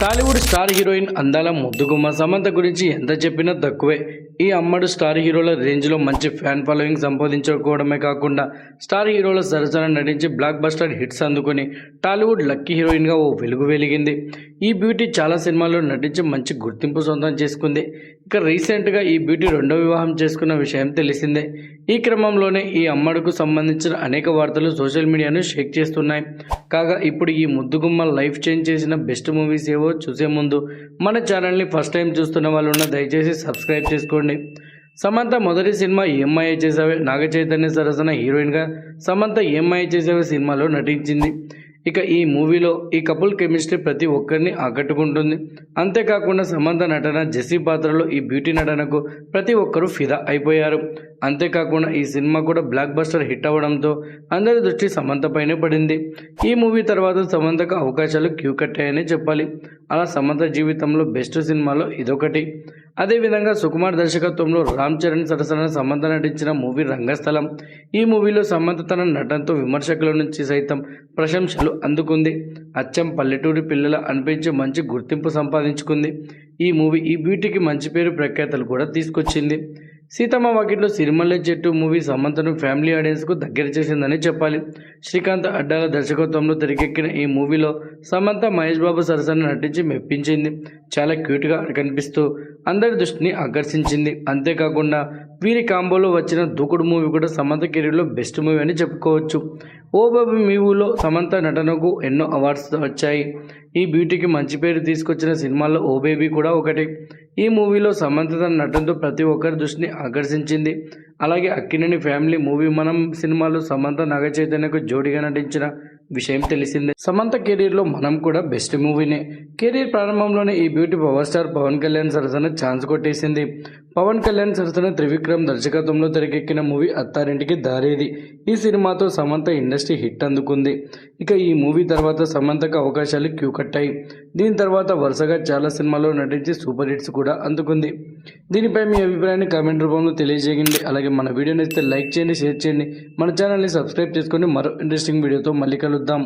Tollywood star heroine అందాల ముద్దుగుమ్మ సమంత గురించి ఎంత చెప్పినా తక్కువే. ఈ అమ్మడు స్టార్ హీరోల రేంజ్లో మంచి ఫ్యాన్ ఫాలోయింగ్ సంపాదించుకోవడమే కాకుండా స్టార్ హీరోల సరసన నటించి బ్లాక్ బస్టర్ హిట్స్ అందుకుని టాలీవుడ్ లక్కీ హీరోయిన్గా ఓ వెలుగు వెలిగింది. ఈ బ్యూటీ చాలా సినిమాల్లో నటించి మంచి గుర్తింపు సొంతం చేసుకుంది. ఇక రీసెంట్గా ఈ బ్యూటీ రెండో వివాహం చేసుకున్న విషయం తెలిసిందే. ఈ క్రమంలోనే ఈ అమ్మడుకు సంబంధించిన అనేక వార్తలు సోషల్ మీడియాను షేక్ చేస్తున్నాయి. కాగా ఇప్పుడు ఈ ముద్దుగుమ్మ లైఫ్ చేంజ్ చేసిన బెస్ట్ మూవీస్ ఏవో చూసే ముందు మన ఛానల్ని ఫస్ట్ టైం చూస్తున్న వాళ్ళు ఉన్న దయచేసి సబ్స్క్రైబ్ చేసుకోండి. సమంత మొదటి సినిమా ఏమ్మాయ చేసావే నాగ చైతన్య సరసన హీరోయిన్గా సమంత ఏమ్మాయ చేసావే సినిమాలో నటించింది. ఇక ఈ మూవీలో ఈ కపుల్ కెమిస్ట్రీ ప్రతి ఒక్కరిని ఆకట్టుకుంటుంది. అంతేకాకుండా సమంత నటన జెస్సీ పాత్రలో ఈ బ్యూటీ నటనకు ప్రతి ఒక్కరూ ఫిదా అయిపోయారు. అంతేకాకుండా ఈ సినిమా కూడా బ్లాక్ బస్టర్ హిట్ అవ్వడంతో అందరి దృష్టి సమంతపైనే పడింది. ఈ మూవీ తర్వాత సమంతకు అవకాశాలు క్యూ కట్టాయనే చెప్పాలి. అలా సమంత జీవితంలో బెస్ట్ సినిమాలో ఇదొకటి. అదేవిధంగా సుకుమార్ దర్శకత్వంలో రామ్ చరణ్ సరసన సమంత నటించిన మూవీ రంగస్థలం. ఈ మూవీలో సమంత తన నటనతో విమర్శకుల నుంచి సైతం ప్రశంసలు అందుకుంది. అచ్చం పల్లెటూరి పిల్లల అనిపించి మంచి గుర్తింపు సంపాదించుకుంది. ఈ మూవీ ఈ బ్యూటీకి మంచి పేరు ప్రఖ్యాతలు కూడా తీసుకొచ్చింది. సీతమ్మ వాకిట్లో సిరిమల్లె చెట్టు మూవీ సమంతను ఫ్యామిలీ ఆడియన్స్కు దగ్గర చేసిందని చెప్పాలి. శ్రీకాంత్ అడ్డాల దర్శకత్వంలో తెరకెక్కిన ఈ మూవీలో సమంత మహేష్ బాబు సరసన నటించి మెప్పించింది. చాలా క్యూట్గా కనిపిస్తూ అందరి దృష్టిని ఆకర్షించింది. అంతేకాకుండా వీరి కాంబోలో వచ్చిన దూకుడు మూవీ కూడా సమంత కెరీర్లో బెస్ట్ మూవీ అని చెప్పుకోవచ్చు. ఓ బాబు మూవీలో సమంత నటనకు ఎన్నో అవార్డ్స్ వచ్చాయి. ఈ బ్యూటీకి మంచి పేరు తీసుకొచ్చిన సినిమాల్లో ఓ బేబీ కూడా ఒకటి. ఈ మూవీలో సమంత తన నటనతో ప్రతి ఒక్కరి దృష్టిని ఆకర్షించింది. అలాగే అక్కినేని ఫ్యామిలీ మూవీ మనం సినిమాలో సమంత నాగ చైతన్యకు జోడిగా నటించిన విషయం తెలిసిందే. సమంత కెరీర్లో మనం కూడా బెస్ట్ మూవీనే. కెరీర్ ప్రారంభంలోనే ఈ beauty power star Pawan Kalyan సరసన ఛాన్స్ కొట్టేసింది. పవన్ కళ్యాణ్ సరసన త్రివిక్రమ్ దర్శకత్వంలో తెరకెక్కిన మూవీ అత్తారింటికి దారేది. ఈ సినిమాతో సమంత ఇండస్ట్రీ హిట్ అందుకుంది. ఇక ఈ మూవీ తర్వాత సమంతకు అవకాశాలు క్యూ కట్టాయి. దీని తర్వాత వరుసగా చాలా సినిమాల్లో నటించి సూపర్ హిట్స్ కూడా అందుకుంది. దీనిపై మీ అభిప్రాయాన్ని కామెంట్ రూపంలో తెలియజేయండి. అలాగే మన వీడియోని నచ్చితే లైక్ చేయండి షేర్ చేయండి. మన ఛానల్ని సబ్స్క్రైబ్ చేసుకొని మరో ఇంట్రెస్టింగ్ వీడియోతో మళ్ళీ కలుద్దాం.